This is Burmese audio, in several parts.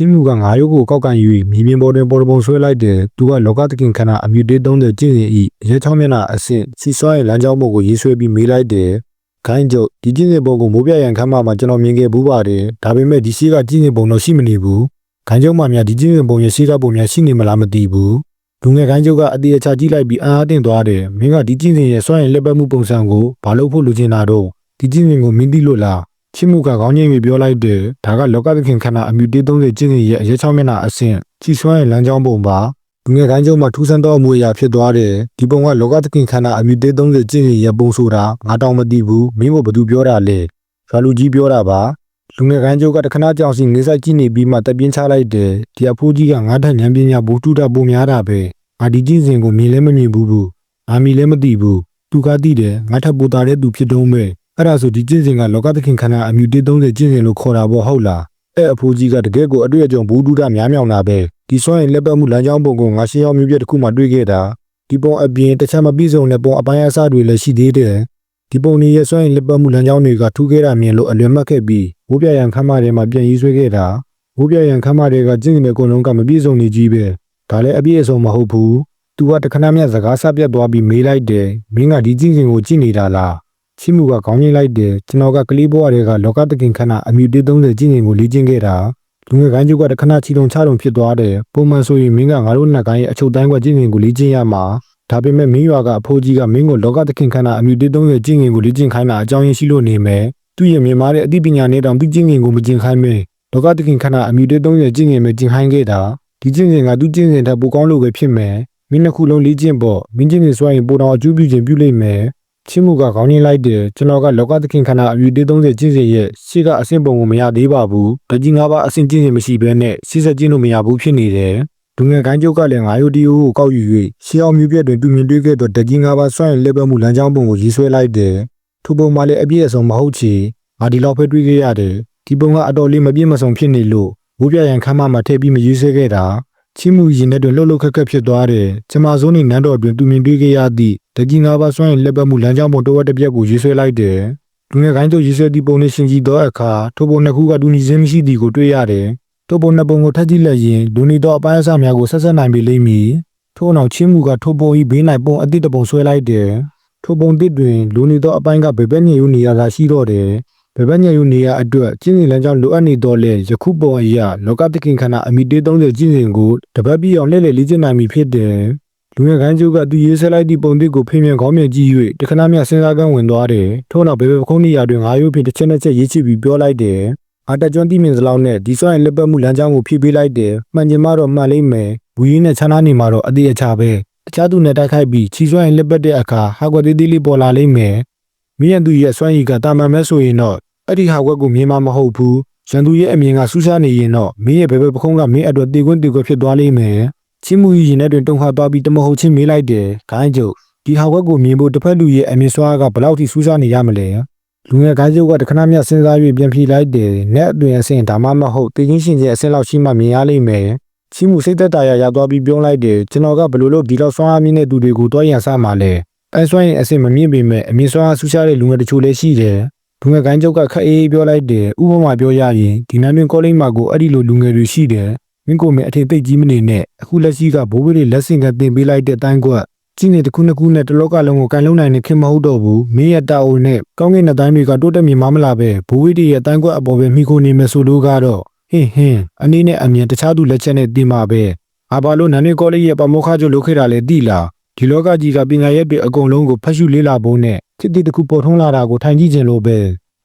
ချင်းမှုကငါရုပ်ကိုကောက်ကန်၍မြေပြင်ပေါ်တွင်ပေါ်ပုံဆွဲလိုက်တယ်သူကလောကသခင်ခန္ဓာအမြူတေး30ကျင့်စဉ်ဤရဲချောင်းမျက်နှာအဆင့်စီဆွားရဲ့လမ်းကြောင်းပေါ်ကိုရေးဆွဲပြီးမေးလိုက်တယ်ခိုင်းကျုပ်ဒီကျင့်စဉ်ပုံကိုမိုးပြရန်ခမ်းမမှာကျွန်တော်မြင်ခဲ့ဘူးပါတယ်ဒါပေမဲ့ဒီရှိကကျင့်စဉ်ပုံတော့ရှိမနေဘူးခိုင်းကျုပ်မှများဒီကျင့်စဉ်ပုံရဲ့ရှိကပုံများရှိနေမလားမသိဘူးလူငယ်ခိုင်းကျုပ်ကအတေအချာကြည့်လိုက်ပြီးအံ့အားသင့်သွားတယ်မင်းကဒီကျင့်စဉ်ရဲ့စွန့်ရင်လက်ပတ်မှုပုံစံကိုဘာလို့ဖို့လူချင်တာတော့ဒီကျင့်စဉ်ကိုမင်းသိလို့လား ချစ်မှုကခေါင်းငိမ့်ပြီးပြောလိုက်တယ်ဒါကလောကသခင်ခန္ဓာအမြူတေး30ကျင့်စဉ်ရဲ့အရေးချောင်းမျက်နှာအဆင့်ကြီးစွမ်းရဲ့လမ်းကြောင်းပုံပါလူငယ်တိုင်းကျုံမှာထူးဆန်းသောအမွေအရာဖြစ်သွားတယ်ဒီပုံကလောကသခင်ခန္ဓာအမြူတေး30ကျင့်စဉ်ရဲ့ပုံဆိုတာငါတောင်မသိဘူးမင်းကဘာသူပြောတာလဲရွာလူကြီးပြောတာပါလူငယ်တိုင်းကျုံကတခဏကြောင်စီငေးဆိုင်ကြည့်နေပြီးမှတက်ပြင်းချလိုက်တယ်ဒီအဖိုးကြီးကငါထက်ဉာဏ်ပညာဘူတုတပုံများတာပဲငါဒီကျင့်စဉ်ကိုမြင်လဲမမြင်ဘူးဘူးငါမြင်လဲမသိဘူးသူကသိတယ်ငါထက်ပိုတာတဲ့သူဖြစ်တုံးပဲ အဲ့ဒါဆိုဒီကျင့်စဉ်ကလောကသခင်ခန္ဓာအမြူတေး30ကျင့်စဉ်လို့ခေါ်တာပေါ့ဟုတ်လားအဲ့အဖိုးကြီးကတကယ်ကိုအတွေ့အကြုံဘူးဒုဒများမြောင်တာပဲဒီစွမ်းရင်လက်ပတ်မှုလမ်းကြောင်းပုံကိုငါရှင်းအောင်မျိုးပြတစ်ခုမှတွေ့ခဲ့တာဒီပုံအပြင်တခြားမပြည့်စုံတဲ့ပုံအပိုင်းအစတွေလည်းရှိသေးတယ်ဒီပုံนี้ရဲ့စွမ်းရင်လက်ပတ်မှုလမ်းကြောင်းတွေကထူးခဲ့တာမြင်လို့အလွယ်မှတ်ခဲ့ပြီးဝိုးပြရန်ခမ်းမထဲမှာပြန်ရေးဆွဲခဲ့တာဝိုးပြရန်ခမ်းမတွေကကျင့်စဉ်တွေအကုန်လုံးကမပြည့်စုံနေကြီးပဲဒါလည်းအပြည့်အစုံမဟုတ်ဘူးသူကတခဏမြတ်စကားဆပြတ်သွားပြီးမေးလိုက်တယ်မင်းကဒီကျင့်စဉ်ကိုကြည့်နေတာလား ချစ်မှုကခေါင်းငိမ့်လိုက်တယ်ကျွန်တော်ကကလေးဘဝတွေကလောကတခင်ခဏအမြူတေး30ကျင့်စဉ်ကိုလေ့ကျင့်ခဲ့တာလူငယ်ကိုင်းကျုပ်ကတခဏချီတုံချတုံဖြစ်သွားတယ်ပုံမှန်ဆိုရင်မင်းကငါတို့နှစ်ကိုင်းရဲ့အချုပ်တိုင်းကကျင့်စဉ်ကိုလေ့ကျင့်ရမှာဒါပေမဲ့မင်းရွာကအဖိုးကြီးကမင်းကိုလောကတခင်ခဏအမြူတေး30ကျင့်စဉ်ကိုလေ့ကျင့်ခိုင်းတာအကြောင်းရင်းရှိလို့နေမယ်သူ့ရဲ့မြင်မာတဲ့အသိပညာနဲ့တောင်သူကျင့်စဉ်ကိုမကျင့်ခိုင်းမဲလောကတခင်ခဏအမြူတေး30ကျင့်စဉ်ပဲကျင့်ခိုင်းခဲ့တာဒီကျင့်စဉ်ကသူ့ကျင့်စဉ်ထက်ပိုကောင်းလို့ပဲဖြစ်မယ်မင်းနှစ်ခုလုံးလေ့ကျင့်ပေါ့မင်းကျင့်စဉ်ဆိုရင်ပိုတော်အကျိုးပြုခြင်းပြုလိမ့်မယ် ချစ်မှုကခေါင်းရင်းလိုက်တယ်ကျွန်တော်ကလောကသခင်ခန္ဓာအမြူတေး30ကျင့်စဉ်ရဲ့ရှေ့ကအဆင့်ပုံကိုမရသေးပါဘူးတကြီး၅ပါးအဆင့်ကျင့်စဉ်မရှိဘဲနဲ့ရှေ့ဆက်ကျင့်လို့မရဘူးဖြစ်နေတယ်ဒုငယ်ကိုင်းကျုပ်ကလည်းငါယိုတီယိုကိုကောက်ယူ၍ရှေးအောင်မြူပြက်တွင်သူမြင်တွေ့ခဲ့သောတကြီး၅ပါးစွန့်ရင်လက်ပတ်မှုလမ်းကြောင်းပုံကိုရေးဆွဲလိုက်တယ်ထိုပုံမှလည်းအပြည့်အစုံမဟုတ်ချေငါဒီလောက်ပဲတွေ့ခဲ့ရတယ်ဒီပုံကအတော်လေးမပြည့်မစုံဖြစ်နေလို့ဝိုးပြရန်ခမ်းမမှာထည့်ပြီးမရေးဆွဲခဲ့တာ ချီမှုရင်ထဲတွင်လှုပ်လှုပ်ခက်ခက်ဖြစ်သွားတယ်။ကျမစိုးနေနန်းတော်တွင်သူမြင်တွေ့ခဲ့ရသည့်တကြီးငါးပါးစွန့်ရင်လက်ပတ်မှုလမ်းကြောင်းပုံတစ်ဝက်တစ်ပြက်ကိုရေးဆွဲလိုက်တယ်။လူငယ်ကိုင်းတို့ရေးဆွဲသည့်ပုံနှင့်ရှင်ကြည့်သောအခါထိုပုံနှစ်ခုကတူညီခြင်းမရှိသည်ကိုတွေ့ရတယ်။ထိုပုံနှစ်ပုံကိုထပ်ကြည့်လိုက်ရင်လူနေသောအပိုင်းအစများကိုဆက်ဆက်နိုင်ပေလိမ့်မည်။ထို့နောက်ချီမှုကထိုပုံ၏ဘေး၌ပုံအသစ်တစ်ပုံဆွဲလိုက်တယ်။ထိုပုံတစ်တွင်လူနေသောအပိုင်းကဘယ်ဘက်ညင်ယူနေရတာရှိတော့တယ်။ ဘယ်ဘက်ညယူနေရအတွက်ကျင်းစဉ်လမ်းကြောင်းလိုအပ်နေတော့လေယခုပုံအရာလောကတခင်ခန္ဓာအမိတေး30ကျင်းစဉ်ကိုတပတ်ပြည့်အောင်လှည့်လည်လေ့ကျင့်နိုင်ပြီဖြစ်တယ်လူငယ်ကိုင်းကျုပ်ကသူရေးဆက်လိုက်သည့်ပုံသစ်ကိုဖိမြန်ခေါင်းမြင်ကြည့်၍တခဏမျှစဉ်းစားကန်းဝင်သွားတယ်ထို့နောက်ဘယ်ဘက်ခုံးနေရာတွင်ငါရုပ်ဖြင့်တစ်ချက်တစ်ချက်ရေးချပြီးပြောလိုက်တယ်အတကြွန်းတိမြင်စလောက်နဲ့ဒီဆွမ်းရဲ့လက်ပတ်မှုလမ်းကြောင်းကိုဖြည့်ပေးလိုက်တယ်မှန်ကျင်မှတော့မှန်လိမ့်မယ်ဘူရင်းနဲ့ခြားနားနေမှာတော့အသေးအချာပဲတခြားသူနဲ့တိုက်ခိုက်ပြီးချီဆွမ်းရဲ့လက်ပတ်တဲ့အခါဟာကွက်သေးသေးလေးပေါ်လာလိမ့်မယ်မိရန်သူရဲ့စွမ်းရည်ကတာမန်မဲဆိုရင်တော့ အဲ့ဒီဟာကွက်ကိုမြင်မှာမဟုတ်ဘူးရန်သူရဲ့အမြင်ကဆူးစားနေရင်တော့မင်းရဲ့ဘယ်ဘက်ပခုံးကမင်းအတွက်တေကွန်းတေကွက်ဖြစ်သွားလိမ့်မယ်ချင်းမူကြီးရင်ထဲတွင်တုံခါသွားပြီးတမဟုတ်ချင်းမေးလိုက်တယ်ခိုင်းကျုပ်ဒီဟာကွက်ကိုမြင်ဖို့တစ်ဖက်လူရဲ့အမြင်စွာကဘယ်လောက်ထိဆူးစားနေရမလဲလူငယ်ခိုင်းကျုပ်ကတခဏမျှစဉ်းစား၍ပြန်ဖြေလိုက်တယ်နဲ့အတွင်အဆင့်ဒါမှမဟုတ်တေချင်းရှင်ချင်းအဆင့်လောက်ရှိမှမြင်ရလိမ့်မယ်ချင်းမူစိတ်သက်သာရရသွားပြီးပြောလိုက်တယ်ကျွန်တော်ကဘယ်လိုလုပ်ဒီလောက်ဆွမ်းအားမြင့်တဲ့သူတွေကိုတွားရန်စမှာလဲအဲဆွမ်းရင်အဆင့်မမြင့်ပေမဲ့အမြင်စွာဆူးစားတဲ့လူငယ်တချို့လည်းရှိတယ် လူငယ်ကိုင်းကျုပ်ကခက်အေးပြောလိုက်တယ်ဥပမာပြောရရင်ဒီနန်းတွင်ကောလိပ်မှာကိုအဲ့ဒီလိုလူငယ်တွေရှိတယ်မင်းကိုမင်းအထင်သိပ်ကြီးမနေနဲ့အခုလက်ရှိကဘိုးဘေးတွေလက်ဆင့်ကတင်ပေးလိုက်တဲ့အတိုင်းကွက်ကြီးနေတစ်ခုနှစ်ခုနဲ့တစ်လောကလုံးကိုကန်လုံးနိုင်နေခင်မဟုတ်တော့ဘူးမင်းရဲ့တာအိုနဲ့ကောင်းကင်တဲ့တိုင်းတွေကတိုးတက်မြင်မမလာပဲဘိုးဘေးတွေရဲ့အတိုင်းကွက်အပေါ်ပဲမိခိုနေမယ်ဆိုလို့ကတော့ဟင်းဟင်းအနည်းနဲ့အမြင်တခြားသူလက်ချက်နဲ့တင်ပါပဲအာဘာလို့နန်းတွင်ကောလိပ်ရဲ့ပမောခကျလုပ်ခဲ့တာလဲသိလားဒီလောကကြီးကပညာရဲ့ပြအကုန်လုံးကိုဖတ်ရှုလေ့လာဖို့နဲ့ စစ်တီတစ်ခုပေါ်ထွန်းလာတာကိုထိုင်ကြည့်ခြင်းလို့ပဲ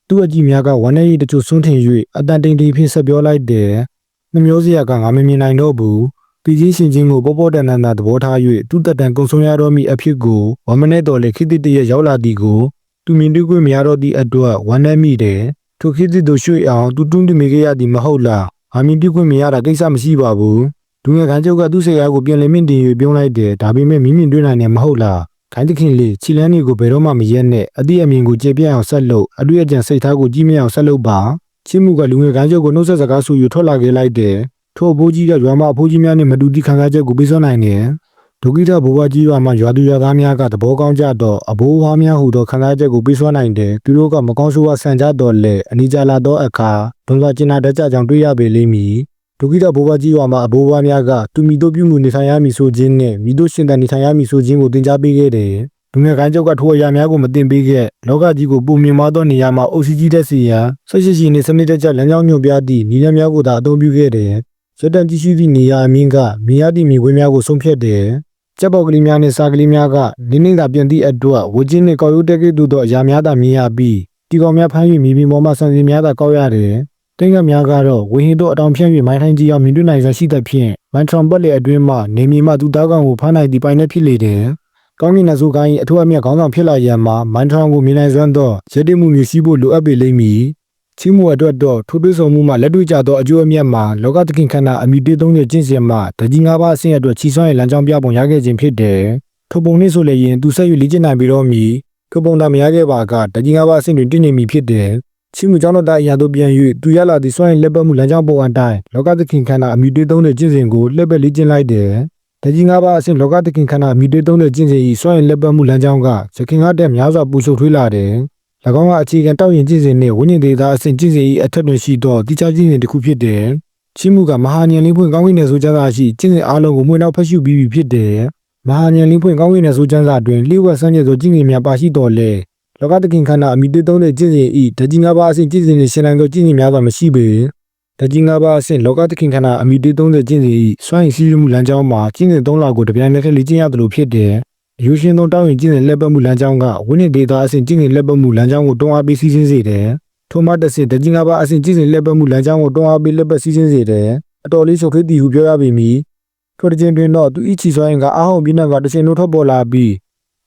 သူ့အကြည့်များကဝမ်းနေရည်တချို့စွန့်ထင်၍အတန်တိန်တိန်ဖြင့်ဆက်ပြောလိုက်တယ်။နှမျိုးစရာကငါမမြင်နိုင်တော့ဘူး။ပြည်ကြီးရှင်ချင်းကိုပေါ်ပေါ်တန်တန်သာသဘောထား၍သူ့တက်တန်ကုံဆုံးရတော့မိအဖြစ်ကိုဝမနဲ့တော်လေခိတိတရဲ့ရောက်လာသည်ကိုသူမြင်တွေ့ခွင့်မရတော့သည့်အတွက်ဝမ်းနည်းမိတယ်။ထိုခိတိတို့ရွှေ့အောင်သူတွန်းတင်မိခဲ့ရသည်မဟုတ်လား။အမင်းပြုခွင့်မရတာကိစ္စမရှိပါဘူး။ဒုငယ်ခန်းချုပ်ကသူ့ဆရာကိုပြန်လည်မြင့်တင်၍ပြောလိုက်တယ်။ဒါပေမဲ့မိမြင်တွေ့နိုင်တယ်မဟုတ်လား။ ခိုင်းတခင်လေးချီလန်းနေကိုဘယ်တော့မှမရက်နဲ့အတိအမြင်ကိုကျေပြန့်အောင်ဆက်လုပ်အတွေ့အကြံစိတ်ထားကိုကြီးမြတ်အောင်ဆက်လုပ်ပါချင်းမှုကလူငယ်ကန်းချုပ်ကိုနှုတ်ဆက်စကားဆိုယူထွက်လာခဲ့လိုက်တယ်ထို့အဖိုးကြီးကရွာမအဖိုးကြီးများနဲ့မတူတိခံစားချက်ကိုပေးစွမ်းနိုင်တယ်ဒုက္ခိတဘဝကြီးရွာမှာရွာသူရွာသားများကသဘောကောင်းကြတော့အဘိုးဘွားများဟူသောခံစားချက်ကိုပေးစွမ်းနိုင်တယ်သူတို့ကမကောင်းဆိုးဝါဆန်ကြတော့လေအနိကြလာသောအခါဘုံသာကျင်နာတတ်ကြကြောင်တွေးရပေလိမ့်မည် ဒုက္ခိတဘိုးဘကြီးရွာမှာအဘိုးဘွားများကသူမိတို့ပြုမှုနေထိုင်ရမည်ဆိုခြင်းနဲ့မိတို့ရှင်သန်နေထိုင်ရမည်ဆိုခြင်းကိုသင်ကြားပေးခဲ့တယ်။လူငယ်ကိုင်းကျောက်ကထိုအရာများကိုမသင်ပေးခဲ့လောကကြီးကိုပုံမြင်မသောနေရာမှာအုပ်စီးကြီးတဲ့စီရန်ဆက်ရှိရှိနေစနစ်တကျလမ်းကြောင်းညွှန်ပြသည့်ဤရများကိုသာအသုံးပြုခဲ့တယ်။ရတန်ကြည့်ရှိသည့်နေရာအမင်းကမြင်ရသည့်မြင်ကွင်းများကိုဆုံးဖြတ်တယ်။ကျက်ပေါက်ကလေးများနဲ့စာကလေးများကနင်းနေတာပြင်သည့်အတွက်ဝချင်းနှင့်ကောက်ရိုးတက်ကဲ့သို့သောအရာများသာမြင်ရပြီးတီကောင်များဖမ်း၍မိမိပေါ်မှဆန်စင်များသာကောက်ရတယ်။ တင်းကများကတော့ဝင်းဟင်းတို့အတောင်ဖြန့်၍မိုင်းထိုင်းကြီးအောင်မြင်တွေ့နိုင်စွာရှိသဖြင့်မိုင်းထရွန်ပတ်လေအတွင်းမှနေမီမှသူသားကောင်ကိုဖမ်းနိုင်သည့်ပိုင်နဲ့ဖြစ်လေတယ်။ကောင်းကင်နဆိုကိုင်းအထူးအမြတ်ခေါင်းဆောင်ဖြစ်လာရန်မှာမိုင်းထရွန်ကိုမြင်နိုင်စွမ်းသောရည်တည်မှုမျိုးရှိဖို့လိုအပ်ပေလိမ့်မည်။ချင်းမှုအတွက်တော့ထိုးထွေးဆုံမှုမှလက်တွေ့ကျသောအကျိုးအမြတ်မှာလောကသခင်ခန္ဓာအမိတေးသုံးတဲ့ကျင့်စဉ်မှာတကြီး၅ပါးအဆင့်အတွက်ချီဆွမ်းရဲ့လမ်းကြောင်းပြပုံရခဲ့ခြင်းဖြစ်တယ်။ထိုပုံနှင့်ဆိုလည်းရင်သူဆက်၍လေ့ကျင့်နိုင်ပြီးတော့မည်ကပုံတာမရခဲ့ပါကတကြီး၅ပါးအဆင့်တွင်တည်နေမည်ဖြစ်တယ်။ ချင်းမှုကြောင့်တော့အရာတို့ပြန်၍သူရလာသည့်စွမ်းရည်လက်ပတ်မှုလမ်းကြောင်းပုံအတိုင်းလောကသခင်ခန္ဓာအမိတေးသုံးတဲ့ကျင့်စဉ်ကိုလက်ပတ်လေ့ကျင့်လိုက်တယ်။တကြီး၅ပါးအဆင့်လောကသခင်ခန္ဓာအမိတေးသုံးတဲ့ကျင့်စဉ်၏စွမ်းရည်လက်ပတ်မှုလမ်းကြောင်းကသခင်ကတည်းကများစွာပူရှုပ်ထွေးလာတယ်။၎င်းကအခြေခံတောက်ရင်ကျင့်စဉ်နှင့်ဝိညာဉ်ဒေတာအဆင့်ကျင့်စဉ်၏အထက်တွင်ရှိသောတိကျကျင့်စဉ်တစ်ခုဖြစ်တယ်။ချင်းမှုကမဟာဉာဏ်လေးဖွင့်ကောင်းကင်နယ်ဆိုကြတာရှိကျင့်စဉ်အားလုံးကိုမွေးနောက်ဖတ်ရှုပြီးပြီဖြစ်တယ်။မဟာဉာဏ်လေးဖွင့်ကောင်းကင်နယ်ဆိုကြတာတွင်လျှို့ဝှက်ဆန်းကျင်သောကျင့်စဉ်များပါရှိတော်လဲ လောကတခင်ခန္ဓာအမိတေးသုံးတဲ့ကျင့်စဉ်၏တကြီး၅ပါးအဆင့်ကျင့်စဉ်နှင့်ရှင်နိုင်သောကျင့်စဉ်များစွာမရှိပေ။တကြီး၅ပါးအဆင့်လောကတခင်ခန္ဓာအမိတေးသုံးတဲ့ကျင့်စဉ်၏စွမ်းရည်စည်းရုံးမှုလမ်းကြောင်းမှာကျင့်စဉ်၃လကိုတပြိုင်နက်တည်းလေ့ကျင့်ရတယ်လို့ဖြစ်တယ်။အယူရှင်သောတောင်းရင်ကျင့်စဉ်လက်ပတ်မှုလမ်းကြောင်းကဝိနည်းဒေတာအဆင့်ကျင့်စဉ်လက်ပတ်မှုလမ်းကြောင်းကိုတွန်းအားပေးစီးဆင်းစေတယ်။ထိုမှတစ်ဆင့်တကြီး၅ပါးအဆင့်ကျင့်စဉ်လက်ပတ်မှုလမ်းကြောင်းကိုတွန်းအားပေးလက်ပတ်စီးဆင်းစေတယ်။အတော်လေးရှုပ်ခေးတည်ဟုပြောရပေမည်။ထိုတစ်ချိန်တွင်တော့သူဤချီစွမ်းရင်ကအားဟုန်ပြင်းတဲ့ကတစ်ချိန်လုံးထွက်ပေါ်လာပြီး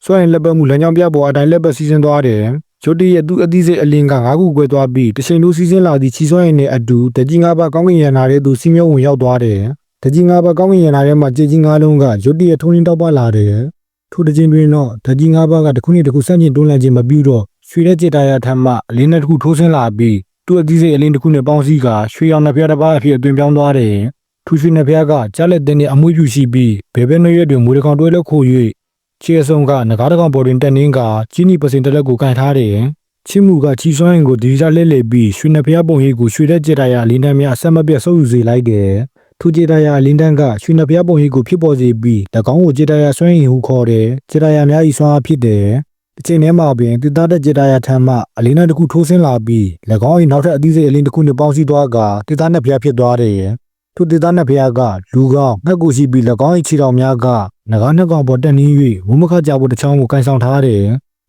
စွမ်းရင်လက်ပတ်မှုလမ်းကြောင်းပြပေါ်အတိုင်းလက်ပတ်စီးဆင်းသွားတယ်။ရုတ်တရက်သူအသီးစိတ်အလင်းကငါးခုကွဲသွားပြီးတစ်ချိန်လုံးစီးဆင်းလာသည့်ချီစွမ်းရင်နဲ့အတူတကြီး၅ပါးကောင်းကင်ရန်နာတဲ့သူစီးမြုံဝင်ရောက်သွားတယ်။တကြီး၅ပါးကောင်းကင်ရန်နာထဲမှာကြည်ကြီး၅လုံးကရုတ်တရက်ထုံးရင်းတောက်ပလာတယ်။ထိုတစ်ချိန်တွင်တော့ဓာကြီး၅ပါးကတစ်ခုနှင့်တစ်ခုဆန့်ကျင်တွန်းလှန်ခြင်းမပြုတော့ရွှေတဲ့จิตတာရထမ်းမှအလင်းနဲ့တစ်ခုထိုးဆင်းလာပြီးသူ့အသီးစိတ်အလင်းတစ်ခုနဲ့ပေါင်းစည်းကရွှေရောင်နှစ်ဖျားတစ်ပါးအဖြစ်အသွင်ပြောင်းသွားတယ်။ထူရွှေနှစ်ဖျားကကြားလက်တဲ့နဲ့အမွှေးပြူရှိပြီးဘယ်ဘက်နှရွက်တွင်မူတစ်ကောင်တွဲလက်ခို၍ ခြေအစုံကငကားတစ်ကောင်ပေါ်တွင်တက်နှင်းကကြီးနီပစင်တစ်လက်ကိုကန်ထားတယ်။ချစ်မှုကချီစွမ်းရင်ကိုဒီကြလဲလဲပြီးရွှေနှစ်ဖျားပုံရိပ်ကိုရွှေတဲ့จิตတာရအလင်းတန်းများအဆက်မပြတ်ဆုပ်ယူစေလိုက်တယ်။ထူကျေတရာလင်းတန်းကရွှေနှပြပုံရိပ်ကိုဖြစ်ပေါ်စေပြီး၎င်းကိုကျေတရာဆွမ်းရင်ဟုခေါ်တယ်ကျေတရာများဤဆွမ်းအားဖြစ်တယ်ဒီချိန်ထဲမှာပင်တိသားတဲ့ကျေတရာထမ်းမှအလင်းတစ်ခုထိုးဆင်းလာပြီး၎င်း၏နောက်ထပ်အသီးစိတ်အလင်းတစ်ခုနှင့်ပေါင်းစည်းသွားကတိသားနှစ်ဖျားဖြစ်သွားတယ် ထိုတိသားနှစ်ဖျားကလူကောင်းငှက်ကိုရှိပြီး၎င်း၏ခြေတော်များကငကားနှစ်ကောင်ပေါ်တက်နှင်း၍ဝုံမခကြဖို့တစ်ချောင်းကိုကန်ဆောင်ထားတယ်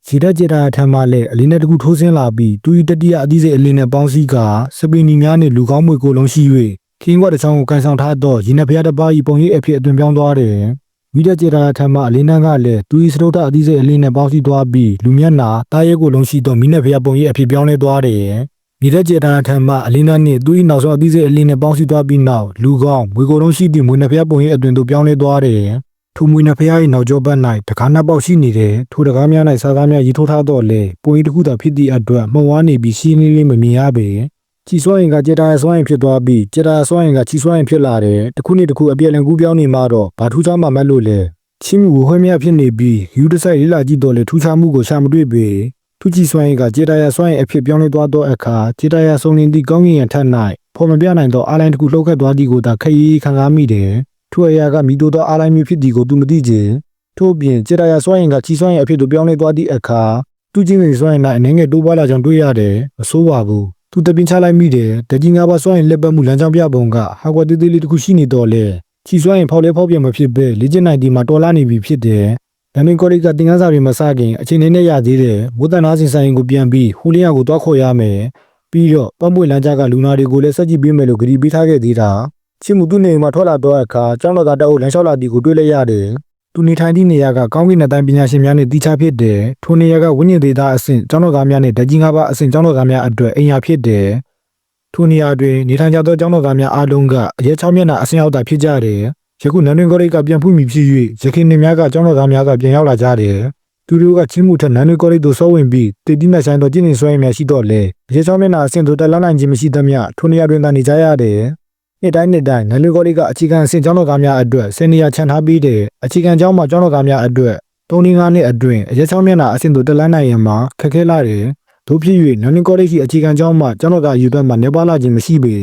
ခြေတက်ကျေတရာထမ်းမှလည်းအလင်းတစ်ခုထိုးဆင်းလာပြီးသူ၏တတိယအသီးစိတ်အလင်းနဲ့ပေါင်းစည်းကစပင်နီများနှင့်လူကောင်းမွေကိုလုံးရှိ၍ခင်းကွက်တစ်ချောင်းကိုကန်ဆောင်ထားသောရင်နှဖျားတစ်ပါး၏ပုံရိပ်အဖြစ်အသွင်ပြောင်းသွားတယ်။မိဒကျေတာထမ်းမှအလင်းတန်းကလည်းသူ၏စတုတ္ထအသီးစိတ်အလင်းနဲ့ပေါင်းစည်းသွားပြီးလူမျက်နှာတားရဲကိုလုံးရှိသောမိနက်ဖျားပုံရိပ်အဖြစ်ပြောင်းလဲသွားတယ်။ မိဒကျေတာထမ်းမှအလင်းတန်းနှင့်သူ၏နောက်ဆုံးအသီးစိတ်အလင်းနဲ့ပေါင်းစည်းသွားပြီးနောက်လူကောင်းငွေကိုယ်လုံးရှိသည့်မွေနှဖျားပုံရိပ်အသွင်သို့ပြောင်းလဲသွားတယ်။ထိုမွေနှဖျား၏နောက်ကျောဘက်၌တကားနှစ်ပေါက်ရှိနေတယ်။ထိုတကားများ၌စားသားများရီထိုးထားတော့လေပုံရိပ်တစ်ခုသာဖြစ်သည့်အတွက်မှုံဝါးနေပြီးရှင်းလင်းလင်းမမြင်ရပေ။ချီစွမ်းရင်ကကြေတာစွမ်းရင်ဖြစ်သွားပြီးကြေတာစွမ်းရင်ကချီစွမ်းရင်ဖြစ်လာတယ်တစ်ခုနဲ့တစ်ခုအပြည့်လင်ကူးပြောင်းနေမှတော့ဘာထူးခြားမှမတ်လို့လဲချင်းမှုဝှဲမြဖြစ်နေပြီးယူတဆိုင်လေးလာကြည့်တော့လေထူးခြားမှုကိုရှာမတွေ့ပေ ထူးချီစွမ်းရင်ကကြေတာရစွမ်းရင်အဖြစ်ပြောင်းလဲသွားသောအခါကြေတာရဆုံးနေသည့်ကောင်းကင်ရထက်၌ဖော်မပြနိုင်သောအားလိုင်းတစ်ခုလှုပ်ခတ်သွားသည်ကိုသာခရီးခံစားမိတယ်ထိုအရာကမိတို့သောအားလိုင်းမျိုးဖြစ်သည်ကိုသူမသိချင်ထို့ပြင်ကြေတာရစွမ်းရင်ကချီစွမ်းရင်အဖြစ်သို့ပြောင်းလဲသွားသည့်အခါသူချင်းစီစွမ်းရင်၌အနေငယ်တိုးပွားလာကြောင်းတွေ့ရတယ်မဆိုးပါဘူးသူတပင်းချလိုက်မိတယ်တကြီးငါးပါးစွန့်ရင်လက်ပတ်မှုလမ်းကြောင်းပြပုံကဟာကွာတေးသေးလေးတစ်ခုရှိနေတော့လေချီစွန့်ရင်ဖောက်လဲဖောက်ပြန်မဖြစ်ပဲလေ့ကျင့်နိုင်ဒီမှာတော်လာနေပြီဖြစ်တယ် ဒန်နင်ကော်ရီကတင်ကန်းစာတွေမစခင်အချိန်နဲ့ရသေးတယ်မိုးတန်နာစင်ဆိုင်ကိုပြန်ပြီးဟူလီယာကိုတွားခေါ်ရမယ်ပြီးတော့ပတ်မွေလမ်းကြားကလူနာတွေကိုလည်းစက်ကြည့်ပေးမယ်လို့ဂရီပေးထားခဲ့သေးတာချစ်မှုသူ့နေမှာထွက်လာတော့အခါကျောင်းတော်သားတအုပ်လမ်းလျှောက်လာသည်ကိုတွေ့လိုက်ရတယ်သူနေထိုင်သည့်နေရာကကောင်းကင်နဲ့တိုင်းပညာရှင်များနဲ့တီးခြားဖြစ်တယ်။ထိုနေရာကဝိညာဉ်သေးသားအဆင့်ကျောင်းတော်သားများနဲ့ဓာကြီးငါးပါးအဆင့်ကျောင်းတော်သားများအတွက်အိမ်ယာဖြစ်တယ်။ထိုနေရာတွင်နေထိုင်ကြသောကျောင်းတော်သားများအားလုံးကအရဲချောင်းမျက်နှာအဆင့်ရောက်တာဖြစ်ကြတယ်။ ယခုနန်းတွင်ကောရိတ်ကပြန်ဖူးမိဖြစ်၍ရခိုင်နေများကကျောင်းတော်သားများကပြန်ရောက်လာကြတယ်။သူတို့ကချင်းမှုထက်နန်းတွင်ကောရိတ်သို့စောဝင်ပြီးတည်တည်နဲ့ဆိုင်သောကျင့်နေဆွဲရများရှိတော့လေ။ရဲချောင်းမျက်နှာအဆင့်သို့တက်လာနိုင်ခြင်းမရှိသမျှထိုနေရာတွင်သာနေကြရတယ်။နှစ်တိုင်းနှစ်တိုင်းနန်လူကောလိကအခြေခံအဆင့်ကျောင်းတော်သားများအတွက်ဆယ်နေရာချန်ထားပြီးတဲ့အခြေခံကျောင်းမှာကျောင်းတော်သားများအတွက်၃-၅နှစ်အတွင်းအရက်ချောင်းမျက်နှာအဆင့်သို့တက်လှမ်းနိုင်ရန်မှာခက်ခဲလာတယ်။တို့ဖြစ်၍နန်လူကောလိရှိအခြေခံကျောင်းမှာကျောင်းတော်သားယူသွက်မှာနေပါလာခြင်းမရှိပေ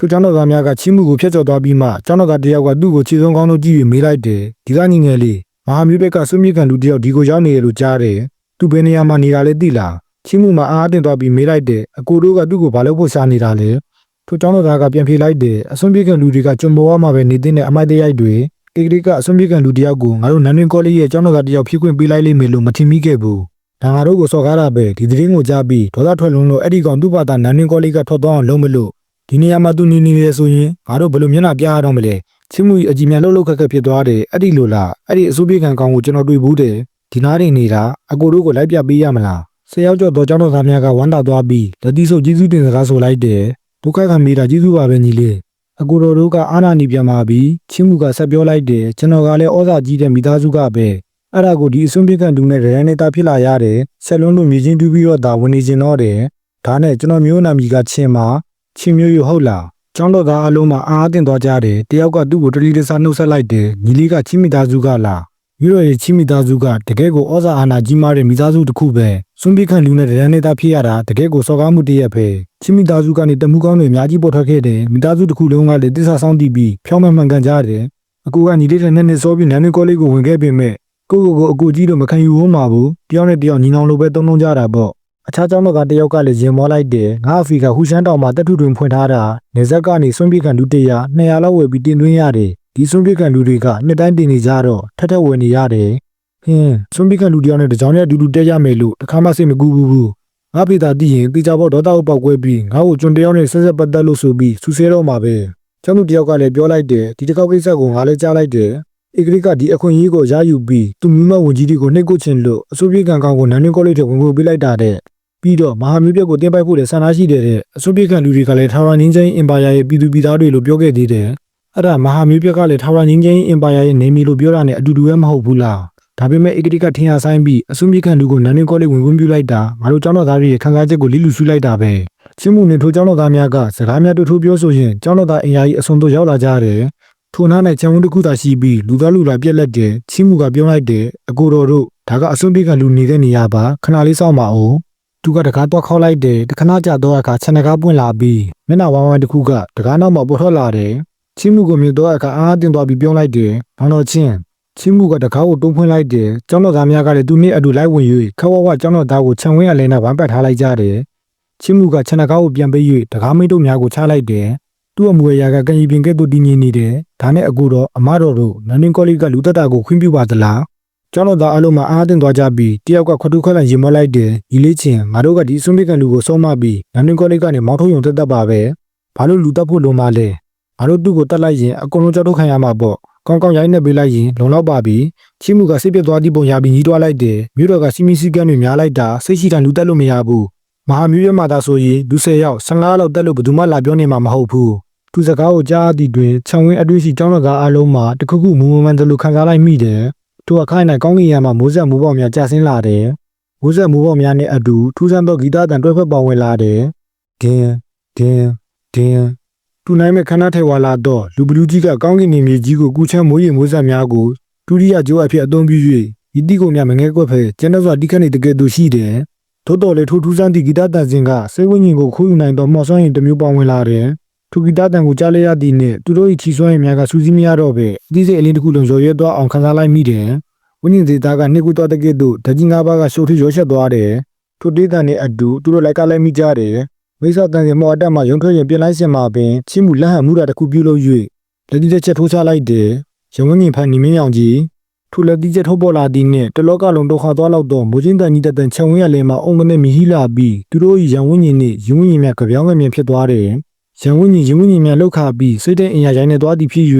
ထိုကျောင်းတော်သားများကချင်းမှုကိုဖျက်ချော်သွားပြီးမှကျောင်းတော်သားတစ်ယောက်ကသူ့ကိုခြေစုံကောင်းလို့ကြည့်ပြီးမေးလိုက်တယ်ဒီကညီငယ်လေးမဟာမျိုးဘက်ကစွန့်မြစ်ကန်လူတစ်ယောက်ဒီကိုရောက်နေရလို့ကြားတယ်သူဘယ်နေရာမှာနေတာလဲသိလားချင်းမှုမှာအားအသင့်သွားပြီးမေးလိုက်တယ်အကိုတို့ကသူ့ကိုဘာလို့ဖို့ရှာနေတာလဲထိုကျောင်းတော်သားကပြန်ဖြေလိုက်တယ်အစွန့်မြစ်ကန်လူတွေကကျွံပေါ်ဝမှာပဲနေတဲ့အမိုက်တရိုက်တွေကေကရီကအစွန့်မြစ်ကန်လူတစ်ယောက်ကိုငါတို့နန်းတွင်ကောလိပ်ရဲ့ကျောင်းတော်သားတစ်ယောက်ဖြည့်ခွင့်ပေးလိုက်လိမ့်မယ်လို့မထင်မိခဲ့ဘူးဒါငါတို့ကိုစော်ကားတာပဲဒီသတင်းကိုကြားပြီးဒေါသထွက်လွန်းလို့အဲ့ဒီကောင်သူ့ဘာသာနန်းရင်းကောလိပ်ကထွက်သွားအောင်လုပ်မလို့ ဒီနေရာမှာသူနေနေလေဆိုရင်ငါတို့ဘယ်လိုမျက်နှာပြရတော့မလဲချင်းမူကြီးအကြီးမြတ်လှုပ်လှုပ်ခက်ခက်ဖြစ်သွားတယ်အဲ့ဒီလိုလားအဲ့ဒီအစိုးပြေခံကောင်ကိုကျွန်တော်တွေ့ဘူးတယ်ဒီနားနေနေတာအကိုတို့ကိုလိုက်ပြပေးရမလားဆယ်ယောက်ကျော်တော့ကျောင်းတော်သားများကဝမ်းတာသွားပြီးလက်သီးဆုပ်ကျေးဇူးတင်စကားဆိုလိုက်တယ်ဒုက္ခခံမိတာကျေးဇူးပါပဲညီလေးအကိုတော်တို့ကအာနာနီပြန်มาပြီးချင်းမူကဆက်ပြောလိုက်တယ်ကျွန်တော်ကလည်းဩဇာကြီးတဲ့မိသားစုကပဲအဲ့ဒါကိုဒီအစွန်းပြကန်တူနဲ့ရရန်နေတာဖြစ်လာရတယ်ဆက်လုံးလို့မြေချင်းတူးပြီးတော့ဒါဝင်နေကျင်တော့တယ်ဒါနဲ့ကျွန်တော်မျိုးနာမည်ကချင်းမာ ချင်းမျိုးရဟုတ်လားကျောင်းတော်သားအလုံးမှာအားအသင့်သွားကြတယ်တယောက်ကသူ့ကိုတတိတစားနှုတ်ဆက်လိုက်တယ်ညီလေးကချင်းမိသားစုကလားမြို့တော်ရဲ့ချင်းမိသားစုကတကယ်ကိုဩဇာအာဏာကြီးမားတဲ့မိသားစုတစ်ခုပဲစွန့်ပြကန်လူနဲ့ရရန်နေတာဖြစ်ရတာတကယ်ကိုစော်ကားမှုတစ်ရက်ပဲချင်းမိသားစုကနေတမှုကောင်းတွေအများကြီးပေါ်ထွက်ခဲ့တယ်မိသားစုတစ်ခုလုံးကလည်းတစ္ဆာဆောင်တည်ပြီးဖြောင်းမှန်မှန်ကန်ကြတယ်အကူကညီလေးတဲ့နဲ့နဲ့စောပြီးနန်းနေကောလေးကိုဝင်ခဲ့ပေမဲ့ကိုကိုကိုအကူကြီးတော့မခံယူဘူးမှာဘူးတယောက်နဲ့တယောက်ညီနောင်လိုပဲတုံးတုံးကြတာပေါ့ အခြားကျောင်းတော်ကတယောက်ကလည်းရင်မောလိုက်တယ်ငါအဖီကဟူရှန်တောင်မှာတက်ထုတွင်ဖွင့်ထားတာနေဆက်ကနေဆွန့်ပြကန်လူတရာ200လောက်ဝယ်ပြီးတင်သွင်းရတယ်ဒီဆွန့်ပြကန်လူတွေကနှစ်တိုင်းတင်နေကြတော့ထက်ထက်ဝယ်နေရတယ်ဟင်းဆွန့်ပြကန်လူတယောက်နဲ့တကြောင်နဲ့အတူတူတက်ရမယ်လို့တခါမှစိတ်မကူဘူးဘူးငါဖေသာတည်ရင်တေချာဘောဒေါသကိုပောက်ကွဲပြီးငါ့ကိုကျွန်တယောက်နဲ့ဆက်ဆက်ပတ်သက်လို့ဆိုပြီးဆူဆဲတော့မှာပဲကျောင်းသူတယောက်ကလည်းပြောလိုက်တယ်ဒီတစ်ခေါက်ကိစ္စကိုငါလည်းကြားလိုက်တယ်ဧကရိကဒီအခွင့်အရေးကိုရယူပြီးသူမိမဝန်ကြီးတွေကိုနှိပ်ကွချင်လို့အစိုးရကံကောင်ကိုနန်းနင်းကောလိပ်ထဲဝင်ဖို့ပေးလိုက်တာတဲ့ ပြီးတော့မဟာမျိုးပြက်ကိုတင်ပိုက်ဖို့တဲ့ဆန္ဒရှိတယ်တဲ့အစိုးပြေကံလူတွေကလည်းထာဝရငင်းချင်းအင်ပါယာရဲ့ပြည်သူပြည်သားတွေလို့ပြောခဲ့သေးတယ်အဲ့ဒါမဟာမျိုးပြက်ကလည်းထာဝရငင်းချင်းအင်ပါယာရဲ့နေမီလို့ပြောတာနဲ့အတူတူပဲမဟုတ်ဘူးလားဒါပေမဲ့ဧကရိကထင်ရဆိုင်ပြီးအစိုးပြေကံလူကိုနန်းတွင်းကောလိပ်ဝင်ခွင့်ပြုလိုက်တာငါတို့ကျောင်းတော်သားတွေရဲ့ခံစားချက်ကိုလိလူဆူလိုက်တာပဲချင်းမှုနေထိုးကျောင်းတော်သားများကစကားများတို့ထိုးပြောဆိုရင်ကျောင်းတော်သားအင်အားကြီးအစုံတို့ရောက်လာကြတယ်ထိုနားနဲ့ချံဝန်းတစ်ခုသာရှိပြီးလူသားလူလာပြက်လက်တယ်ချင်းမှုကပြောလိုက်တယ်အကိုတော်တို့ဒါကအစွန်းပြေကလူနေတဲ့နေရာပါခဏလေးစောင့်ပါဦး သူကတကားတော့ခေါက်လိုက်တယ်တခဏကြာတော့အခါခြံတကားပွင့်လာပြီးမျက်နှာဝမ်းဝမ်းတစ်ခုကတကားနောက်မှာပေါ်ထွက်လာတယ်ချင်းမှုကမြင်တော့အခါအားအတင်းသွားပြီးပြောလိုက်တယ်ဘောင်တော်ချင်းချင်းမှုကတကားကိုတုံးဖွင့်လိုက်တယ်ကျောင်းတော်သားများကလည်းသူနဲ့အတူလိုက်ဝင်၍ခဝဝကျောင်းတော်သားကိုခြံဝင်းအလဲနဲ့ဝမ်းပတ်ထားလိုက်ကြတယ်ချင်းမှုကခြံတကားကိုပြန်ပေး၍တကားမိတ်တို့များကိုချလိုက်တယ်သူ့အမွေအရာကကံကြီးပင်ကဲ့သို့တည်ငြိမ်နေတယ်။ဒါနဲ့အကူတော့အမတော်တို့နန်းနင်းကောလိပ်ကလူတက်တာကိုခွင့်ပြုပါသလား။ ကျောင်းတော်သားအလုံးမှာအားတင်သွားကြပြီးတယောက်ကခွတ်တူခွက်လန်ရင်မလိုက်တယ်။ဒီလေးချင်းငါတို့ကဒီစွန့်ပစ်ကန်လူကိုဆုံးမပြီးနန်းနင်းကောလိပ်ကနေမောင်းထုတ်ရုံတက်တက်ပါပဲ။ဘာလို့လူတက်ဖို့လုံးမလဲ။ငါတို့သူ့ကိုတက်လိုက်ရင်အကုန်လုံးကြောက်ထုတ်ခံရမှာပေါ့။ကောင်းကောင်းရိုင်းနေပေးလိုက်ရင်လုံလောက်ပါပြီ။ချင်းမှုကစိတ်ပြတ်သွားသည့်ပုံရပြီးညီးတွားလိုက်တယ်။မြို့တော်ကစီမီစီကန်တွေများလိုက်တာစိတ်ရှိတန်လူတက်လို့မရဘူး။မဟာမျိုးရမှာသာဆိုရင်လူ၁၀ယောက်15လောက်တက်လို့ဘယ်သူမှလာပြောနေမှာမဟုတ်ဘူး။သူစကားကိုကြားသည့်တွင်ခြံဝင်းအတွေ့ရှိကျောင်းတော်ကအလုံးမှာတခုခုမူမမှန်တယ်လို့ခံစားလိုက်မိတယ်။ သူအခိုင်အနိုင်ကောင်းကင်ရံမှာမိုးဆက်မိုးပေါက်များကျဆင်းလာတယ်။မိုးဆက်မိုးပေါက်များနဲ့အတူထူးဆန်းသောဂီတအတန်တွဲဖက်ပါဝင်လာတယ်။ဒင်းဒင်းဒင်းသူနိုင်မဲ့ခဏထဲဝါလာတော့လူဘလူးကြီးကကောင်းကင်နေမြေကြီးကိုကူချမ်းမိုးရီမိုးဆက်များကိုဒုတိယကျိုးအဖြစ်အသုံးပြု၍ဤတိကိုများမငဲကွက်ဖဲကျန်းတဲ့စွာတိခတ်နေတကယ်သူရှိတယ်။ထို့တော်လေထူးထူးဆန်းသည့်ဂီတတန်စင်ကစိတ်ဝိညာဉ်ကိုခိုးယူနိုင်သောမော်ဆွမ်းရင်တစ်မျိုးပါဝင်လာတယ်။ ထိုဂီတတန်ကိုကြားလိုက်ရသည့်နှင့်သူတို့၏ချီဆွမ်းရည်များကစူးစီးမရတော့ပဲအသီးစိတ်အလင်းတစ်ခုလုံးရော်ရဲသွားအောင်ခံစားလိုက်မိတယ်။ဝိညာဉ်သေးသားကနှစ်ခုသွားတဲ့ကဲ့သို့ဓာကြီးငါးပါးကရှိုးထွေးရောရှက်သွားတယ်။ထိုတေးတန်နဲ့အတူသူတို့လိုက်ကလိုက်မိကြတယ်။မိစ္ဆာတန်စင်မော်အတက်မှရုံထွက်ရင်ပြင်လိုက်စင်မှာပင်ချင်းမှုလက်ဟန်မှုတာတစ်ခုပြုလုပ်၍လက်တိတစ်ချက်ထိုးချလိုက်တယ်။ရုံဝင်းမြင်ဖန်နေမင်းရောင်ကြီးထိုလက်တိချက်ထုတ်ပေါ်လာသည့်နှင့်တလောကလုံးဒုက္ခသွားလောက်တော့မိုးချင်းတန်ကြီးတတန်ခြံဝင်းရလဲမှာအုံမနဲ့မြည်ဟိလာပြီးသူတို့၏ရံဝင်းညင်နှင့်ရင်းဝင်းညင်များကြပြောင်းငယ်မြင်ဖြစ်သွားတယ်။ ရန်ဝင်းကြီးရင်းဝင်းကြီးများလှုပ်ခါပြီးစိတ်တဲ့အင်အားရိုင်းနေသွားသည်ဖြစ်၍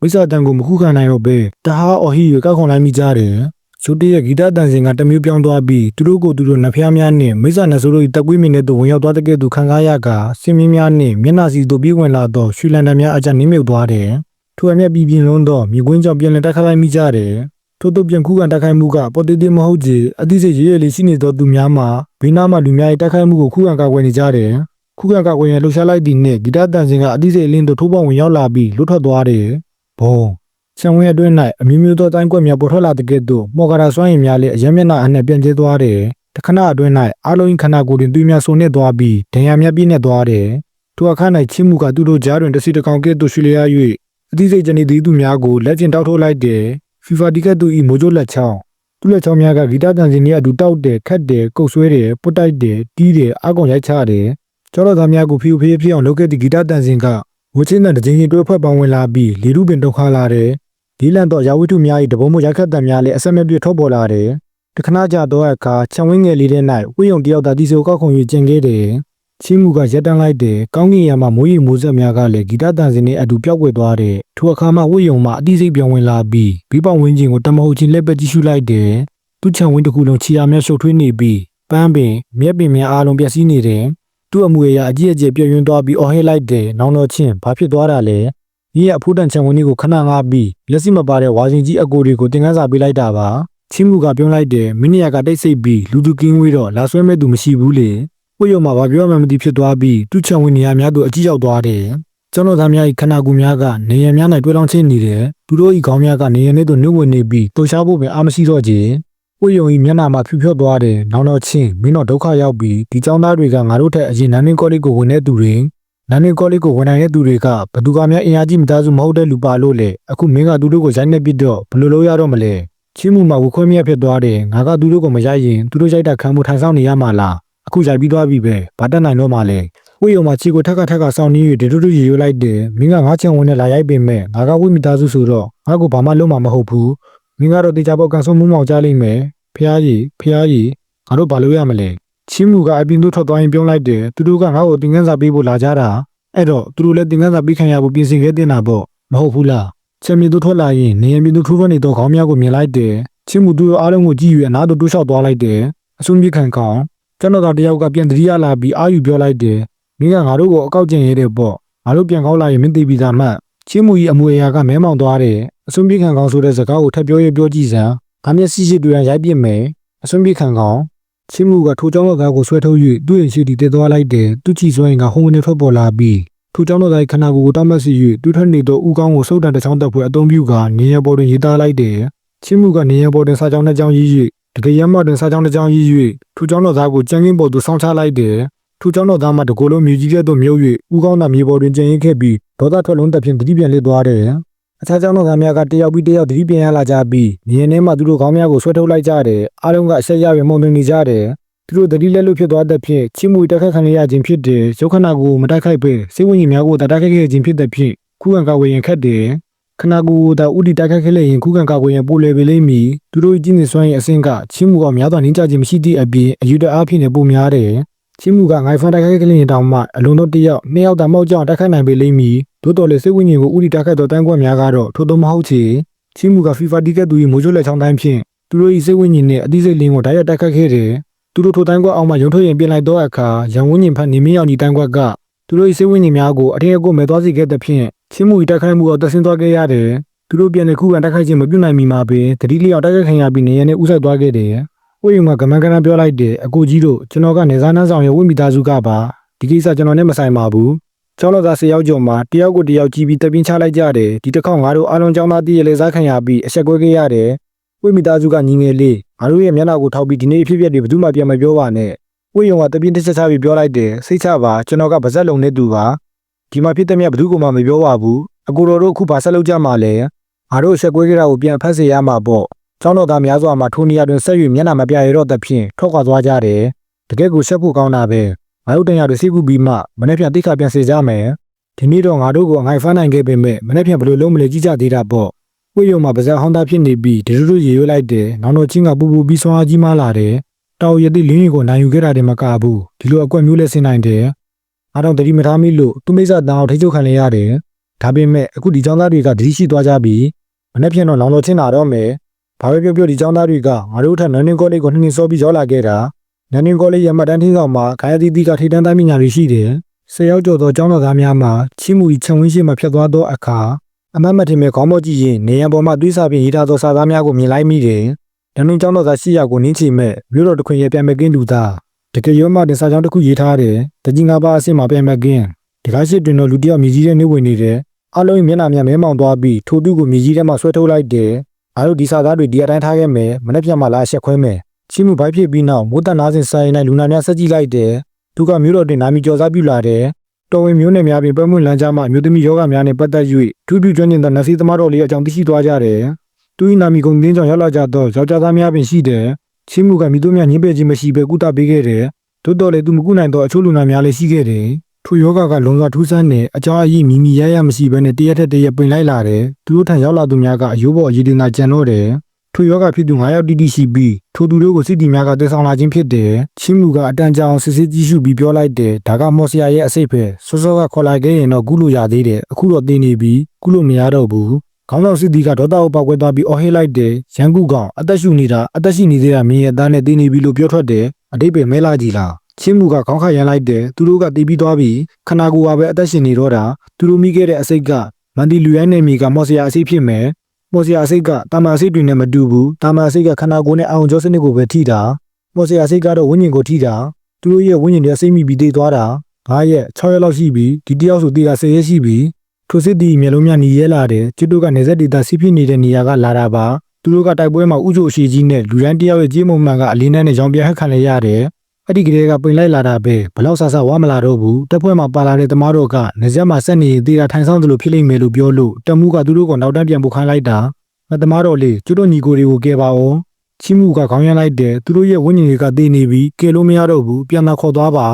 ဝိဇ္ဇာတန်ကိုမခုခံနိုင်တော့ပဲတဟားအော်ဟီရကောက်ခွန်လိုက်မိကြတယ်။ချိုတေးရဲ့ဂီတတန်စင်ကတမျိုးပြောင်းသွားပြီးသူတို့ကိုသူတို့နှဖျားများနှင့်မိစ္ဆာနှဆိုးတို့၏တက်ကွေးမြင်တဲ့သူဝင်ရောက်သွားတဲ့ကဲ့သို့ခံကားရကစင်မင်းများနှင့်မျက်နှာစီတို့ပြေးဝင်လာသောရွှေလန်တန်များအကြနင်းမြုပ်သွားတယ်။ထိုအမျက်ပြည်ပြင်းလုံးသောမြေကွင်းကြောင့်ပြန်လည်တိုက်ခတ်လိုက်မိကြတယ်။ထို့သို့ပြန်ခုခံတိုက်ခိုက်မှုကပေါ်တေးသေးမဟုတ်ကြီးအသိစိတ်ရရလေးရှိနေသောသူများမှာဘေးနားမှလူများ၏တိုက်ခိုက်မှုကိုခုခံကာကွယ်နေကြတယ်။ ခုခံကာကွယ်ရန်လှုပ်ရှားလိုက်သည့်နှင့်ဂီတတန်စင်ကအတိစိတ်အလင်းသို့ထိုးပေါက်ဝင်ရောက်လာပြီးလွတ်ထွက်သွားတယ်။ဘုံဆံဝဲအတွင်း၌အမျိုးမျိုးသောတိုင်းကွက်များပေါ်ထွက်လာတဲ့ကဲ့သို့မော်ဂရာစွမ်းရည်များလည်းအယံမျက်နှာအနှံ့ပြန့်ကျဲသွားတယ်။တခဏအတွင်း၌အလုံးခန္ဓာကိုယ်တွင်သွေးများဆုံနှင့်သွားပြီးဒဏ်ရာများပြည့်နေသွားတယ်။ထိုအခါ၌ချင်းမှုကသူတို့ကြားတွင်တစီတကောင်ကဲ့သို့ရွှေလျား၍အသိစိတ်ကြနေသည်သူများကိုလက်ကျင်တောက်ထုတ်လိုက်တယ်ဖီဖာဒီကက်သူဤမိုးကြိုးလက်ချောင်းသူ့လက်ချောင်းများကဂီတတန်စင်ကြီးအတူတောက်တယ်ခတ်တယ်ကုတ်ဆွဲတယ်ပုတ်တိုက်တယ်တီးတယ်အကောင်ရိုက်ချတယ် ကျောတော်သားများကိုဖီဖီဖြစ်အောင်လုပ်ခဲ့သည့်ဂီတတန်စင်ကဝချင်းတဲ့တစ်ချင်းချင်းတွဲဖွဲ့ပေါင်းဝင်လာပြီးလေရုပင်တုန်ခါလာတယ်ဒီလန်တော့ရာဝိထုများ၏တဘုံမို့ရိုက်ခတ်တံများလည်းအဆက်မပြတ်ထုတ်ပေါ်လာတယ်တခဏကြာတော့အခါခြံဝင်းငယ်လေးထဲ၌ဝိယုံတယောက်သာတီဆိုကောက်ခုံ၍ကျင်ခဲ့တယ်ချင်းမှုကရက်တန်းလိုက်တယ်ကောင်းကင်ရမှာမိုးရီမိုးဆက်များကလည်းဂီတတန်စင်နဲ့အတူပျောက်ကွယ်သွားတယ်ထိုအခါမှဝိယုံမှအတိစိတ်ပြောင်းဝင်လာပြီးဘီးပေါင်ဝင်းချင်းကိုတမဟုတ်ချင်းလက်ပဲကြည့်ရှုလိုက်တယ်သူ့ချံဝင်းတစ်ခုလုံးခြေအားများရှုပ်ထွေးနေပြီးပန်းပင်မြက်ပင်များအားလုံးပျက်စီးနေတယ် သူ့အမွေအရာအကြီးအကျယ်ပြည့်ယွင်းသွားပြီးအော်ဟဲလိုက်တယ်နောင်တော်ချင်းဘာဖြစ်သွားတာလဲဒီရဲ့အဖိုးတန်ချံဝင်းကြီးကိုခဏငါပြီးလက်စီမပါတဲ့ဝါရှင်ကြီးအကိုတွေကိုတင်ကန်းစာပေးလိုက်တာပါချင်းမှုကပြောလိုက်တယ်မင်းနေရကတိတ်ဆိတ်ပြီးလူသူကင်းဝေးတော့လာဆွဲမဲ့သူမရှိဘူးလေဝိယုံမှာဘာပြောမှမသိဖြစ်သွားပြီးသူ့ချံဝင်နေရာများသို့အကြည့်ရောက်သွားတယ်။ကျွန်တော်သားများ၏ခန္ဓာကိုယ်များကနေရံများ၌တွဲလောင်းချင်းနေတယ်။သူတို့၏ခေါင်းများကနေရံထဲသို့နှုတ်ဝင်နေပြီးတူရှားဖို့ပင်အားမရှိတော့ ကြ။ဝိယုံ၏မျက်နှာမှာဖြူဖြော့သွားတယ်။နောင်တော့ချင်းမင်းတော့ဒုက္ခရောက်ပြီးဒီចောင်းသားတွေကငါတို့ထက်အရင်နန်းနင်းကောလိပ်ကိုဝင်တဲ့သူတွေနန်းနင်းကောလိပ်ကိုဝင်နိုင်တဲ့သူတွေကဘသူကများအင်အားကြီးမသားစုမဟုတ်တဲ့လူပါလို့လေအခုမင်းကသူတို့ကိုရိုက်နေပြီးတော့ဘယ်လိုလုပ်ရတော့မလဲ။ချင်းမှုမှာဝခွဲမြက်ဖြစ်သွားတယ်။ငါကသူတို့ကိုမရိုက်ရင်သူတို့ရိုက်တာခံမှုထိုင်ဆောင်နေရမှာလား။အခုရိုက်ပြီးသွားပြီပဲဘာတက်နိုင်တော့မှလဲဝိယုံမှာချီကိုထက်ကထက်ကစောင်းနေ၍ဒေတုတုရေရွလိုက်တယ်မင်းကငါချင်ဝင်နဲ့လာရိုက်ပင်မဲ့ငါကဝိမိသားစုဆိုတော့ငါ့ကိုဘာမှလုပ်မှာမဟုတ်ဘူး မင်းကတော့တေချာပေါက်ကန်ဆုံးမှုမောင်ကြလိမ့်မယ်ဖះကြီးဖះကြီးငါတို့ဘာလုပ်ရမလဲချင်းမှုကအပြင်သို့ထွက်သွားရင်ပြုံးလိုက်တယ်သူတို့ကငါ့ကိုတင်ကန်းစာပေးဖို့လာကြတာအဲ့တော့သူတို့လည်းတင်ကန်းစာပေးခံရဖို့ပြင်ဆင်ခဲ့တင်တာပေါ့မဟုတ်ဘူးလားချက်မြေသူထွက်လာရင်နေရမြေသူထိုးထွက်နေတော့ခေါင်းများကိုမြင်လိုက်တယ်ချင်းမှုသူတို့အားလုံးကိုကြည့်၍အနားသို့တိုးလျှောက်သွားလိုက်တယ်အဆုံပြခံကောင်ကျွန်တော်သားတယောက်ကပြန်တတိယလာပြီးအာယူပြောလိုက်တယ်။မင်းကငါတို့ကိုအကောက်ကျင်ရတဲ့ပေါ့။ငါတို့ပြန်ကောက်လာရင်မင်းသိပြီးသားမှတ်။ ချင်းမူကြီးအမွေအရာကမဲမောင်သွားတယ်။အစွန်းပြေခံကောင်ဆိုတဲ့စကားကိုထပ်ပြောရပြောကြည့်စမ်း။ငါမျက်စိရှိတွေ့ရရိုက်ပြစ်မယ်။အစွန်းပြေခံကောင်ချင်းမူကထိုးကြောင်းတော်ကားကိုဆွဲထုတ်၍သူ့ရဲ့ရှိတီတက်သွားလိုက်တယ်။သူ့ချီစွဲရင်ကဟုံးဝင်ထွက်ပေါ်လာပြီးထိုးကြောင်းတော်သားခန္ဓာကိုယ်ကိုတောက်မက်စီ၍သူ့ထက်နေသောဥကောင်းကိုစုပ်တန်တစ်ချောင်းတက်ဖွယ်အသုံးပြုကနေရပေါ်တွင်ရေးသားလိုက်တယ်။ချင်းမူကနေရပေါ်တွင်စာကြောင်းနှစ်ကြောင်းရေး၍တကယ်ရမတွင်စာကြောင်းတစ်ကြောင်းရေး၍ထူကျောင်းတော်သားကိုကြံကင်းပေါ်သို့ဆောင်းချလိုက်တယ်ထူကျောင်းတော်သားမှတကိုယ်လုံးမြူကြီးကဲ့သို့မြုပ်၍ဥကောင်းသာမြေပေါ်တွင်ကျင်ရင်ခဲ့ပြီး ဒေါသထွက်လုံးတက်ဖြင့်တတိပြန်လစ်သွားတယ်အခြားကျောင်းတော်သားများကတယောက်ပြီးတယောက်တတိပြန်ရလာကြပြီးနေရင်ထဲမှသူတို့ခေါင်းများကိုဆွဲထုတ်လိုက်ကြတယ်အားလုံးကအဆက်ရရင်မှုန်သွင်းနေကြတယ်သူတို့တတိလက်လို့ဖြစ်သွားတဲ့ဖြင့်ချင်းမူတက်ခတ်ခံရခြင်းဖြစ်တယ်ရုပ်ခဏကိုမတိုက်ခိုက်ပဲစိတ်ဝိညာဉ်များကိုတိုက်ခိုက်ခဲ့ခြင်းဖြစ်တဲ့ဖြင့်ခုခံကာဝေရင်ခက်တယ်ခနာကူတာဥတီတိုက်ခတ်ခဲ့လျင်ခုခံကာကွယ်ရင်ပိုလေပေလိမ့်မည်သူတို့ကြီးနေစွမ်းရဲ့အဆင့်ကချင်းမှုကများစွာနင်းကြခြင်းမရှိသည့်အပြင်အယူတအားဖြင့်လည်းပိုများတယ် ချင်းမှုကငိုင်ဖန်တိုက်ခတ်ခဲ့လျင်တောင်မှအလုံးစုံတစ်ယောက်နှစ်ယောက်တာမောက်ကြောင်တိုက်ခတ်နိုင်ပေလိမ့်မည်သို့တော်လည်းစိတ်ဝိညာဉ်ကိုဥတီတိုက်ခတ်သောတန်းကွက်များကတော့ထို့သောမဟုတ်ချေချင်းမှုကဖီဖာတီကက်သူ၏မိုးချိုးလက်ချောင်းတိုင်းဖြင့်သူတို့၏စိတ်ဝိညာဉ်နှင့်အသိစိတ်လင်းကိုတိုက်ရိုက်တိုက်ခတ်ခဲ့တယ်သူတို့ထိုတန်းကွက်အောင်မှရုံထွက်ရင်ပြင်လိုက်သောအခါရန်ဝိညာဉ်ဖတ်နေမရောက်ညီတန်းကွက်ကသူတို့၏စိတ်ဝိညာဉ်များကိုအထင်အကိုမဲ့သွားစေခဲ့တဲ့ဖြင့်ချင်းမှု၏တိုက်ခိုက်မှုကိုတဆင်းသွားခဲ့ရတယ်သူတို့ပြန်တဲ့ခုခံတိုက်ခိုက်ခြင်းမပြုနိုင်မီမှာပင်တတိလျောက်တိုက်ခိုက်ခံရပြီးနေရနဲ့ဥဆိုင်သွားခဲ့တယ်။ ဝိယုံကကမန်ကနပြောလိုက်တယ်အကူကြီးတို့ကျွန်တော်ကနေစားနှန်းဆောင်ရဲ့ဝိမိသားစုကပါဒီကိစ္စကျွန်တော်နဲ့မဆိုင်ပါဘူး။ကျောင်းတော်သား၁၀ယောက်ကျော်မှာတယောက်ကိုတယောက်ကြည့်ပြီးတပင်းချလိုက်ကြတယ်ဒီတစ်ခေါက်ငါတို့အားလုံးကျောင်းသားတည်းရဲ့လေစားခံရပြီးအဆက်ကွဲခဲ့ရတယ်။ဝိမိသားစုကညီငယ်လေးငါတို့ရဲ့မျက်နှာကိုထောက်ပြီးဒီနေ့အဖြစ်အပျက်တွေဘယ်သူမှပြန်မပြောပါနဲ့။ဝိယုံကတပင်းတစ်ချက်ချပြီးပြောလိုက်တယ်စိတ်ချပါကျွန်တော်ကဗဇက်လုံနေသူပါဒီမှာဖြစ်တဲ့မြတ်ဘယ်သူမှမပြောပါဘူးအကူတော်တို့အခုဘာဆက်လုပ်ကြမှာလဲငါတို့ဆက်ကွေးကြတာကိုပြန်ဖတ်စေရမှာပေါ့။ ကျောင်းတော်သားများစွာမှာထိုနေရာတွင်ဆက်၍မျက်နှာမပြရတော့သဖြင့်ထွက်ခွာသွားကြတယ်။တကယ်ကိုဆက်ဖို့ကောင်းတာပဲ။ငါတို့တင်ရတွေစိတ်ကူပြီးမှမနေ့ပြန်တိခါပြန်စေကြမယ်။ဒီနေ့တော့ငါတို့ကိုအငိုက်ဖမ်းနိုင်ခဲ့ပေမဲ့မနေ့ပြန်ဘယ်လိုလုံးမလဲကြည့်ကြသေးတာပေါ့။ဝိယုံမှာပါဇက်ဟောင်းသားဖြစ်နေပြီးဒရဒရရေရွတ်လိုက်တယ်။နောင်တော်ချင်းကပူပူပြီးဆွမ်းအားကြီးမားလာတယ်။တောင်ရည်လင်းရီကိုနိုင်ယူခဲ့တာတည်းမကဘူး။ဒီလိုအကွက်မျိုးလဲဆင်းနိုင်တယ်။အားတော့တတိမထားမိလို့သူမိစ္ဆာတန်အောင်ထိချုပ်ခံရရတယ်။ဒါပေမဲ့အခုဒီចောင်းသားတွေကတတိရှိသွားကြပြီ။မနေ့ပြန်တော့လောင်တော်ချင်းလာတော့မယ်။ ဘာပဲပြောပြောဒီចောင်းသားတွေကငါတို့ထက်နန်းနင်းကောလိပ်ကိုနှင်းနှင်းစောပြီးရောက်လာခဲ့တာ။နန်းနင်းကောလိပ်ရဲ့မှတ်တမ်းထင်းဆောင်မှာခါရတီတီကထိတ်တန်းသားမြညာတွေရှိတယ်။ဆယ်ယောက်ကျော်သောចောင်းတော်သားများမှာချီးမူဤခြံဝင်းရှိမှဖြတ်သွားသောအခါအမတ်မထင်မဲ့ခေါင်းမော့ကြည့်ရင်နေရန်ပေါ်မှသွေးစာပြင်ရေးထားသောစာသားများကိုမြင်လိုက်မိတယ်။နန်းနင်းចောင်းတော်သားရှိရကိုနင်းချီမဲ့မြို့တော်တစ်ခွင်ရဲ့ပြန်မကင်းလူသားတကယ်ရောမှတင်စာကြောင်းတစ်ခုရေးထားတယ်။တကြီးငါးပါးအဆင့်မှာပြန်မကင်းဒီကားရှိတွင်တော့လူတစ်ယောက်မြည်ကြီးတဲ့နေဝင်နေတယ်။အလုံးမျက်နှာများမဲမောင်သွားပြီးထိုသူကိုမြည်ကြီးထဲမှာဆွဲထုတ်လိုက်တယ်။ အားတို့ဒီစာသားတွေဒီအတိုင်းထားခဲ့မယ်မနေ့ပြန်မှလာအဆက်ခွဲမယ်ချီးမှုဘိုက်ဖြစ်ပြီးနောက်မိုးတန်နာစင်ဆိုင်၌လူနာများဆက်ကြည့်လိုက်တယ်သူကမျိုးတော်တင်နာမီကြော်စားပြူလာတယ်တော်ဝင်မျိုးနယ်များပင်ပွဲမွင့်လမ်းကြားမှအမျိုးသမီးယောဂများနှင့်ပတ်သက်၍ထူးပြကျွမ်းကျင်သောနတ်စီသမားတော်လေးအကြောင်းသိရှိသွားကြတယ်။သူ၏နာမည်ကုန်တင်းကြောင့်ရောက်လာကြသောယောက်ျားသားများပင်ရှိတယ်။ချင်းမှုကမိတို့များညှင်းပယ်ခြင်းမရှိဘဲကုသပေးခဲ့တယ်။သို့တော်လည်းသူမကုနိုင်သောအချို့လူနာများလည်းရှိခဲ့တယ်။ ထိုယောဂကလုံစွာထူးဆန်းတဲ့အကြောင်းအရင်းမိမိရရမရှိဘဲနဲ့တရက်ထက်တရက်ပင်လိုက်လာတယ်။သူတို့ထံရောက်လာသူများကအယိုးပေါ်အရေးတင်သာကြံတော့တယ်။ထိုယောဂဖြစ်သူ9ယောက်တိတိရှိပြီးထိုသူတို့ကိုစစ်တီများကတည်ဆောင်လာခြင်းဖြစ်တယ်။ချင်းမှုကအတန်ကြာအောင်စစ်စစ်ကြည့်ရှုပြီးပြောလိုက်တယ်။ဒါကမော်စရာရဲ့အစိတ်ပဲ။စောစောကခေါ်လိုက်ခဲ့ရင်တော့ကုလို့ရသေးတယ်။အခုတော့တင်းနေပြီ။ကုလို့မရတော့ဘူး။ခေါင်းဆောင်စစ်တီကဒေါသကိုပောက်ကွဲသွားပြီးအော်ဟေးလိုက်တယ်။ရန်ကုကောင်အသက်ရှူနေတာအသက်ရှိနေသေးတာမြင်ရတဲ့နဲ့တင်းနေပြီလို့ပြောထွက်တယ်။အတိတ်ပဲမဲလာကြည့်လား။ ချင်းမှုကခေါင်းခါရန်လိုက်တယ်။သူတို့ကတီးပြီးသွားပြီးခနာကိုယ်ကပဲအသက်ရှင်နေတော့တာ။သူတို့မိခဲ့တဲ့အစိတ်ကမန်တီလူရိုင်းနေမီကမော်စရာအစိတ်ဖြစ်မယ်။မော်စရာစိတ်ကတာမာစိတ်တွေနဲ့မတူဘူးတာမာစိတ်ကခန္ဓာကိုယ်နဲ့အာရုံကြောစနစ်ကိုပဲထိတာမော်စရာစိတ်ကတော့ဝိညာဉ်ကိုထိတာသူတို့ရဲ့ဝိညာဉ်တွေအစိမ့်မိပြီးတည်သွားတာ9ရက်6ရက်လောက်ရှိပြီဒီတယောက်ဆိုတည်တာ10ရက်ရှိပြီထိုစစ်တီမျက်လုံးများหนีရဲလာတယ်ကျွတ်တို့ကနေဆက်ဒေတာစီးဖြစ်နေတဲ့နေရာကလာတာပါသူတို့ကတိုက်ပွဲမှာဥချိုအရှိကြီးနဲ့လူရန်တယောက်ရဲ့ကြေးမုံမှန်ကအလင်းနဲ့ရောင်ပြဟက်ခံလိုက်ရတယ် အဲ့ဒီကလေးကပိန်လိုက်လာတာပဲဘလောက်ဆဆဝါမလာတော့ဘူးတက်ပွဲမှာပါလာတဲ့သမားတို့ကနေဆက်မှာဆက်နေသေးတာထိုင်ဆောင်တယ်လို့ဖြစ်လိမ့်မယ်လို့ပြောလို့တမှုကသူတို့ကနောက်တန်းပြန်ပို့ခိုင်းလိုက်တာငါသမားတော်လေးကျွတ်တို့ညီကိုတွေကိုကဲပါအောင်ချီမှုကခေါင်းရမ်းလိုက်တယ်သူတို့ရဲ့ဝိညာဉ်တွေကတည်နေပြီးကဲလို့မရတော့ဘူးပြန်လာခေါ်သွားပါ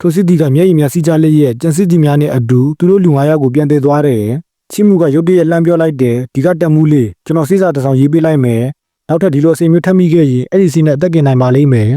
ထိုစစ်တီကမျက်ရည်များစီးကြလျက်ကျန်စစ်တီများနဲ့အတူသူတို့လူ၅ယောက်ကိုပြန်တည်သွားတယ်ချီမှုကရုတ်တရက်လှမ်းပြောလိုက်တယ်ဒီကတက်မှုလေးကျွန်တော်စိစာတစ်ဆောင်ရေးပေးလိုက်မယ်နောက်ထပ်ဒီလိုအစီအမျိုးထပ်မိခဲ့ရင်အဲ့ဒီစီနဲ့အသက်ကင်နိုင်ပါလိမ့်မယ်